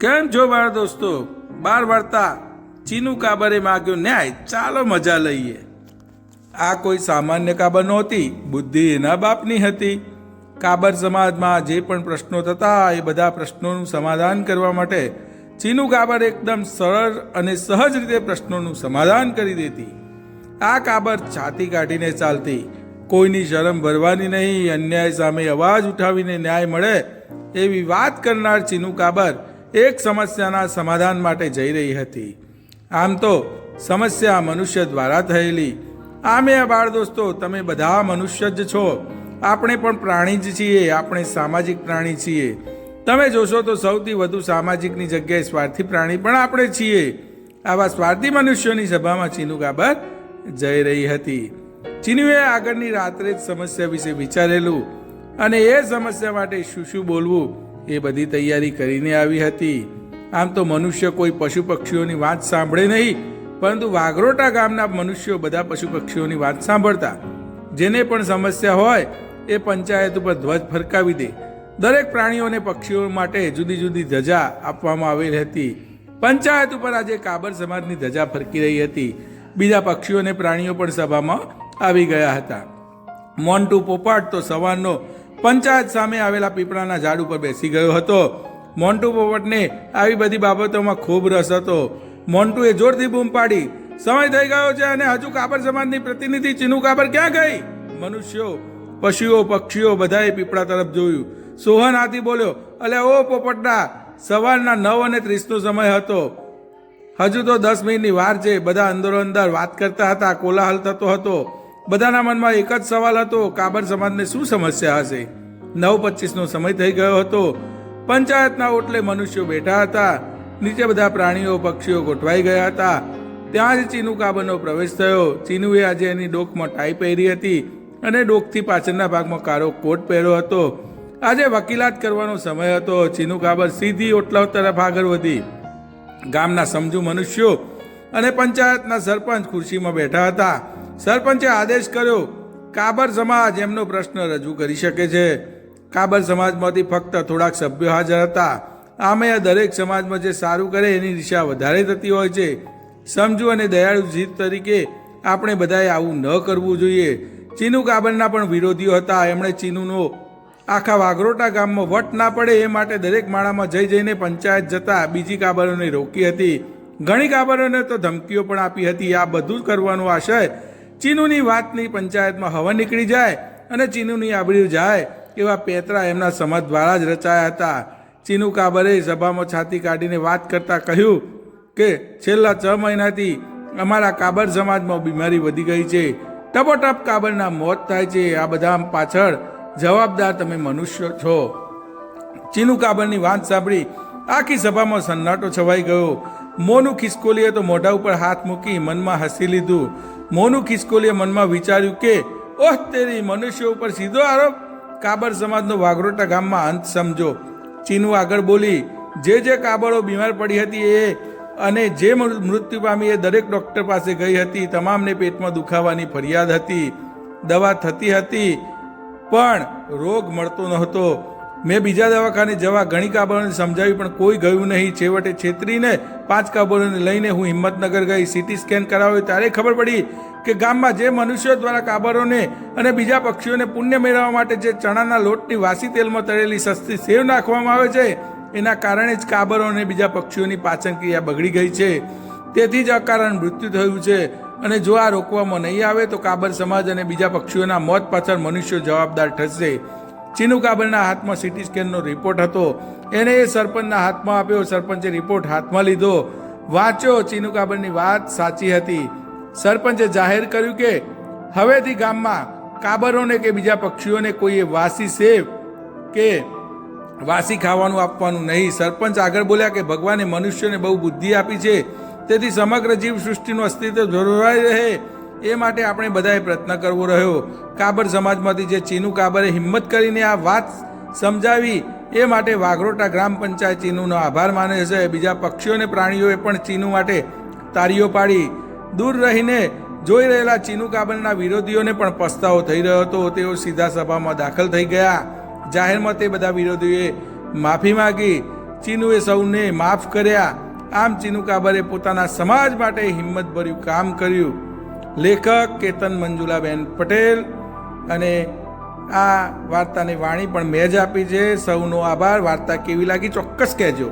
કેમ જો બાળ દોસ્તો? બાર વાર્તા ચીનુ કાબરે માગ્યો, ન્યાય, ચાલો મજા લઈએ. આ કોઈ સામાન્ય કાબર નહોતી, બુદ્ધિ એના બાપની હતી. કાબર સમાજમાં જે પણ પ્રશ્નો થતા, એ બધા પ્રશ્નોનું સમાધાન કરવા માટે ચીનુ કાબર એકદમ સરળ અને સહજ રીતે પ્રશ્નોનું સમાધાન કરી દેતી. આ કાબર છાતી કાઢીને ચાલતી. કોઈની શરમ ભરવાની નહીં, અન્યાય સામે અવાજ ઉઠાવીને ન્યાય મળે, એવી વાત કરનાર ચીનુ કાબર એક સમસ્યાના સમાધાન માટે જઈ રહી હતી. આમ તો સમસ્યા મનુષ્ય દ્વારા થયેલી. આમે આ બાળ દોસ્તો, તમે બધા મનુષ્ય જ છો. આપણે પણ પ્રાણી જ છીએ, આપણે સામાજિક પ્રાણી છીએ. તમે જોશો તો સૌથી વધુ સામાજિકની જગ્યાએ સ્વાર્થી પ્રાણી પણ આપણે છીએ. આવા સ્વાર્થી મનુષ્યોની સભામાં ચીનુ ગાબર જઈ રહી હતી. ચીનુએ આગળની રાત્રે જ સમસ્યા વિશે વિચારેલું અને એ સમસ્યા માટે શું શું બોલવું એ બધી તૈયારી કરીને આવી હતી. આમ તો મનુષ્ય કોઈ પશુ પક્ષીઓની વાત સાંભળે નહીં, પરંતુ વાઘરોટા ગામના મનુષ્યો બધા પશુ પક્ષીઓની વાત સાંભળતા. જેને પણ સમસ્યા હોય, એ પંચાયત ઉપર ધ્વજ ફરકાવી દે. દરેક પ્રાણીઓને પક્ષીઓ માટે જુદી જુદી ધજા આપવામાં આવેલી હતી. પંચાયત ઉપર આજે કાબર સમાજની ધજા ફરકી રહી હતી. બીજા પક્ષીઓ અને પ્રાણીઓ પણ સભામાં આવી ગયા હતા. મોન્ટુ પોપાટ તો સવારનો પંચાયત સામે આવેલા પીપળાના ઝાડ ઉપર બેસી ગયો હતો. મોન્ટુ પોપટને આવી બધી બાબતોમાં ખૂબ રસ હતો. મોન્ટુએ જોરથી બૂમ પાડી, સમય થઈ ગયો છે અને હજુ કાબર સમાજની પ્રતિનિધિ ચીનુ કાબર ક્યાં ગઈ? મનુષ્યો, પશુઓ, પક્ષીઓ બધાએ પીપળા તરફ જોયું. સોહન હાથી બોલ્યો, અલે ઓ પોપટના સવારના નવ અને ત્રીસનો સમય હતો. હજુ તો દસ મિનિટની વાર છે. બધા અંદરો અંદર વાત કરતા હતા, કોલાહલ થતો હતો. બધાના મનમાં એક જ સવાલ હતો, કાબર સમાજને શું સમસ્યા હશે? નવ પચીસનો સમય થઈ ગયો હતો. પંચાયતના ઓટલે મનુષ્યો બેઠા હતા. નીચે બધા પ્રાણીઓ, પક્ષીઓ ગોઠવાઈ ગયા હતા. ત્યાં જ ચીનુ કાબરનો પ્રવેશ થયો. ચીનુએ આજે એની ડોકમાં ટાઈ પહેરી હતી અને ડોકથી પાછળના ભાગમાં કાળો કોટ પહેર્યો હતો. આજે વકીલાત કરવાનો સમય હતો. ચીનુ કાબર સીધી ઓટલા તરફ આગળ વધી. ગામના સમજુ મનુષ્યો અને પંચાયતના સરપંચ ખુરશીમાં બેઠા હતા. સરપંચે આદેશ કર્યો, કાબર સમાજ એમનો પ્રશ્ન રજૂ કરી શકે છે. કાબર સમાજમાંથી ફક્ત થોડાક સભ્યો હાજર હતા. આમે દરેક સમાજમાં જે સારું કરે એની દિશા વધારે થતી હોય છે. સમજુ અને દયાળુ જીત તરીકે આપણે બધાએ આવું ન કરવું જોઈએ. ચીનુ કાબરના પણ વિરોધીઓ હતા. એમણે ચીનુનો આખા વાઘરોટા ગામમાં વટ ના પડે એ માટે દરેક માળામાં જઈ જઈને પંચાયત જતા બીજી કાબરોને રોકી હતી. ઘણી કાબરોને તો ધમકીઓ પણ આપી હતી. આ બધું જ કરવાનો આશય ચીનુની વાતની પંચાયતમાં હવા નીકળી જાય અને ચીનુની આબરૂ જાય એવા પેતરા એમના સમાજ દ્વારા જ રચાયા હતા. ચીનુ કાબરે સભામાં છાતી કાઢીને વાત કરતા કહ્યું કે, છેલ્લા છ મહિનાથી અમારા કાબર સમાજમાં બીમારી વધી ગઈ છે. ટપોટપ કાબરના મોત થાય છે. આ બધા પાછળ જવાબદાર તમે મનુષ્ય છો. ચીનુ કાબરની વાત સાંભળી આખી સભામાં સન્નાટો છવાઈ ગયો. મોનું ખિસકોલીએ તો મોઢા ઉપર હાથ મૂકી મનમાં હસી લીધું. મોનું ખિસકોલીએ મનમાં વિચાર્યું કે, ઓહ, તેરી મનુષ્ય ઉપર સીધો આરોપ? કાબર સમાજનો વાઘરોટા ગામમાં અંત સમજો. ચીનુ આગળ બોલી, જે જે કાબરો બીમાર પડી હતી એ અને જે મૃત્યુ પામી એ દરેક ડૉક્ટર પાસે ગઈ હતી, તમામને પેટમાં દુખાવાની ફરિયાદ હતી. દવા થતી હતી, પણ રોગ મળતો નહોતો. મેં બીજા દવાખાને જવા ઘણી કાબરોને સમજાવી, પણ કોઈ ગયું નહીં. છેવટે છેતરીને પાંચ કાબરોને લઈને હું હિંમતનગર ગઈ. સીટી સ્કેન કરાવ્યો. ત્યારે ખબર પડી કે ગામમાં જે મનુષ્યો દ્વારા કાબરોને અને બીજા પક્ષીઓને પુણ્ય મેળવવા માટે જે ચણાના લોટની વાસી તેલમાં તળેલી સસ્તી સેવ નાખવામાં આવે છે, એના કારણે જ કાબરો અને બીજા પક્ષીઓની પાચન ક્રિયા બગડી ગઈ છે. તેથી જ અકારણ મૃત્યુ થયું છે. અને જો આ રોકવામાં નહીં આવે, તો કાબર સમાજ અને બીજા પક્ષીઓના મોત પાછળ મનુષ્યો જવાબદાર ઠરશે. ચીનુ કાબરના હાથમાં સીટી સ્કેનનો રિપોર્ટ હતો. એને એ સરપંચના હાથમાં આપ્યો. સરપંચે રિપોર્ટ હાથમાં લીધો. વાંચ્યો, ચીનુ કાબરની વાત સાચી હતી. સરપંચે જાહેર કર્યું કે, હવેથી ગામમાં કાબરોને કે બીજા પક્ષીઓને કોઈએ વાસી સેવ કે વાસી ખાવાનું આપવાનું નહીં. સરપંચ આગળ બોલ્યા કે, ભગવાને મનુષ્યને બહુ બુદ્ધિ આપી છે. તેથી સમગ્ર જીવ સૃષ્ટિનું અસ્તિત્વ જળવાઈ રહે. એ માટે આપણે બધાએ પ્રયત્ન કરવો રહ્યો. કાબર સમાજમાંથી જે ચીનુ કાબરે હિંમત કરીને આ વાત સમજાવી, એ માટે વાઘરોટા ગ્રામ પંચાયત ચીનુનો આભાર માને છે. બીજા પક્ષીઓ અને પ્રાણીઓએ પણ ચીનુ માટે તારીઓ પાડી. દૂર રહીને જોઈ રહેલા ચીનુ કાબરના વિરોધીઓને પણ પસ્તાવો થઈ રહ્યો હતો. તેઓ સીધા સભામાં દાખલ થઈ ગયા. જાહેરમાં તે બધા વિરોધીઓએ માફી માંગી. ચીનુએ સૌને માફ કર્યા. આમ ચીનુ કાબરે પોતાના સમાજ માટે હિંમતભર્યું કામ કર્યું. લેખક કેતન મંજુલાબેન પટેલ અને આ વાર્તાની વાણી પણ મેં જ આપી છે. સૌનો આભાર. વાર્તા કેવી લાગી? ચોક્કસ કહેજો.